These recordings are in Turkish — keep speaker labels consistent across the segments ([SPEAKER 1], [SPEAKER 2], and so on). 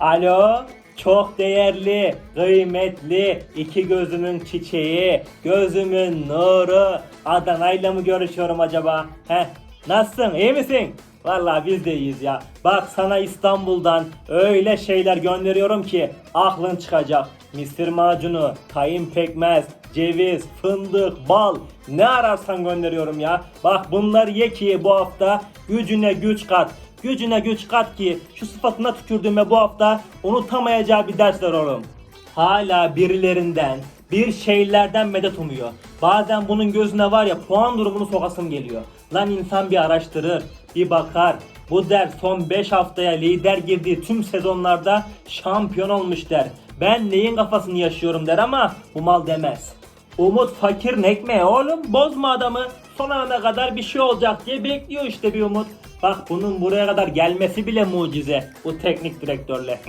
[SPEAKER 1] Alo, çok değerli, kıymetli, iki gözümün çiçeği, gözümün nuru. Adana'yla mı görüşüyorum acaba? Heh, nasılsın, iyi misin? Vallahi biz de iyiyiz ya. Bak sana İstanbul'dan öyle şeyler gönderiyorum ki aklın çıkacak. Mısır macunu, kayın pekmez, ceviz, fındık, bal ne ararsan gönderiyorum ya. Bak bunları ye ki bu hafta gücüne güç kat. Gücüne güç kat ki şu sıfatına tükürdüğüme bu hafta unutamayacağı bir dersler oğlum. Hala birilerinden, bir şeylerden medet umuyor. Bazen bunun gözüne var ya puan durumunu sokasım geliyor. Lan insan bir araştırır, bir bakar. Bu der son 5 haftaya lider girdiği tüm sezonlarda şampiyon olmuş der. Ben neyin kafasını yaşıyorum der ama bu mal demez. Umut fakir nekme oğlum bozma adamı. Son ana kadar bir şey olacak diye bekliyor işte bir umut. Bak bunun buraya kadar gelmesi bile mucize bu teknik direktörle.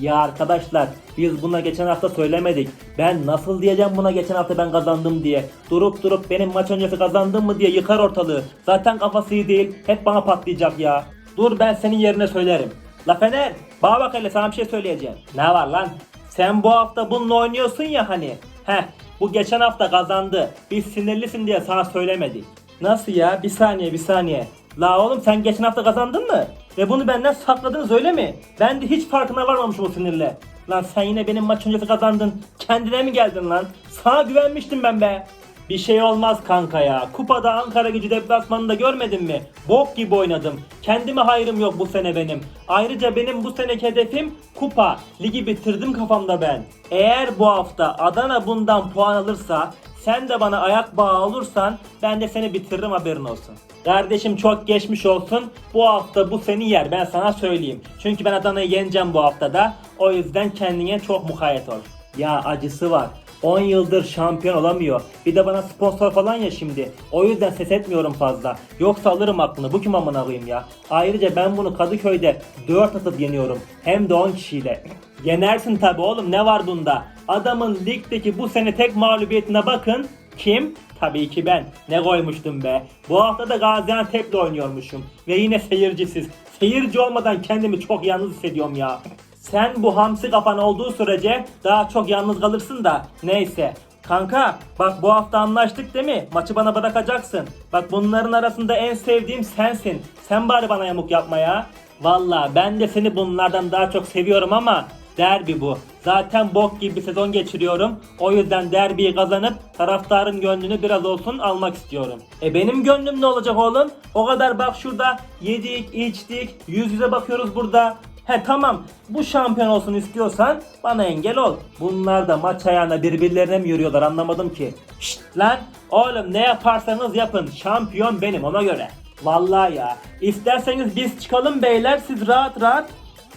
[SPEAKER 1] ya arkadaşlar biz buna geçen hafta söylemedik. Ben nasıl diyeceğim buna geçen hafta ben kazandım diye. Durup durup benim maç öncesi kazandım mı diye yıkar ortalığı. Zaten kafası iyi değil. Hep bana patlayacak ya. Dur ben senin yerine söylerim. La Fener bana bak hele sana bir şey söyleyeceğim. Ne var lan? Sen bu hafta bununla oynuyorsun ya hani. Heh bu geçen hafta kazandı. Biz sinirlisin diye sana söylemedik. Nasıl ya? Bir saniye bir saniye. La oğlum sen geçen hafta kazandın mı? Ve bunu benden sakladınız öyle mi? Ben de hiç farkına varmamışım o sinirle. Lan sen yine benim maç öncesi kazandın. Kendine mi geldin lan? Sana güvenmiştim ben be. Bir şey olmaz kanka ya. Kupada Ankara gücü deplasmanında görmedin mi? Bok gibi oynadım. Kendime hayrım yok bu sene benim. Ayrıca benim bu seneki hedefim kupa. Ligi bitirdim kafamda ben. Eğer bu hafta Adana bundan puan alırsa sen de bana ayak bağı olursan ben de seni bitiririm haberin olsun. Kardeşim çok geçmiş olsun. Bu hafta bu seni yer ben sana söyleyeyim. Çünkü ben Adana'yı yeneceğim bu haftada. O yüzden kendine çok mukayyet ol. Ya acısı var. 10 yıldır şampiyon olamıyor. Bir de bana sponsor falan ya şimdi. O yüzden ses etmiyorum fazla. Yoksa alırım aklını. Bu kim amına koyayım ya. Ayrıca ben bunu Kadıköy'de 4 atıp yeniyorum. Hem de 10 kişiyle. Yenersin tabi oğlum ne var bunda? Adamın ligdeki bu sene tek mağlubiyetine bakın. Kim? Tabii ki ben. Ne koymuştum be. Bu hafta da Gaziantep'le oynuyormuşum. Ve yine seyircisiz. Seyirci olmadan kendimi çok yalnız hissediyorum ya. Sen bu hamsi kafan olduğu sürece daha çok yalnız kalırsın da neyse. Kanka bak bu hafta anlaştık değil mi? Maçı bana bırakacaksın. Bak bunların arasında en sevdiğim sensin. Sen bari bana yamuk yapma ya. Valla ben de seni bunlardan daha çok seviyorum ama derbi bu. Zaten bok gibi bir sezon geçiriyorum. O yüzden derbiyi kazanıp taraftarın gönlünü biraz olsun almak istiyorum. E benim gönlüm ne olacak oğlum? O kadar bak şurada yedik, içtik, yüz yüze bakıyoruz burada. He tamam bu şampiyon olsun istiyorsan bana engel ol. Bunlar da maç ayağına birbirlerine mi yürüyorlar anlamadım ki. Şşt lan oğlum ne yaparsanız yapın şampiyon benim ona göre. Vallahi ya isterseniz biz çıkalım beyler siz rahat rahat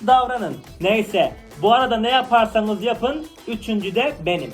[SPEAKER 1] davranın. Neyse bu arada ne yaparsanız yapın üçüncü de benim.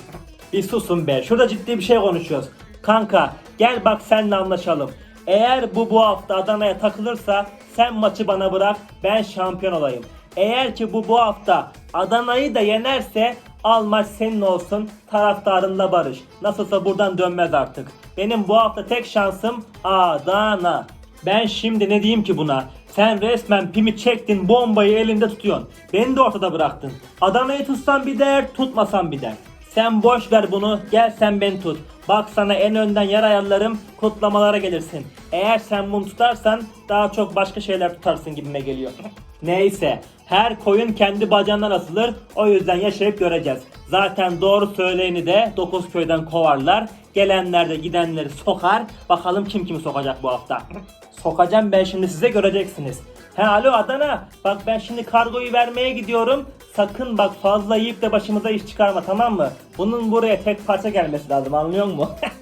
[SPEAKER 1] Bir susun be şurada ciddi bir şey konuşuyoruz. Kanka gel bak senle anlaşalım. Eğer bu bu hafta Adana'ya takılırsa sen maçı bana bırak ben şampiyon olayım. Eğer ki bu bu hafta Adana'yı da yenerse al maç senin olsun taraftarınla barış. Nasılsa buradan dönmez artık. Benim bu hafta tek şansım Adana. Ben şimdi ne diyeyim ki buna? Sen resmen pimi çektin bombayı elinde tutuyorsun. Beni de ortada bıraktın. Adana'yı tutsan bir dert tutmasan bir dert. Sen boş ver bunu gel sen beni tut. Bak sana en önden yer ayarlarım kutlamalara gelirsin. Eğer sen bunu tutarsan daha çok başka şeyler tutarsın gibime geliyor. Neyse her koyun kendi bacağından asılır o yüzden yaşayıp göreceğiz. Zaten doğru söyleyeni de 9 köyden kovarlar. Gelenler de gidenleri sokar. Bakalım kim kimi sokacak bu hafta. Sokacağım ben şimdi size göreceksiniz. He alo Adana. Bak ben şimdi kargoyu vermeye gidiyorum. Sakın bak fazla yiyip de başımıza iş çıkarma tamam mı? Bunun buraya tek parça gelmesi lazım anlıyor musun?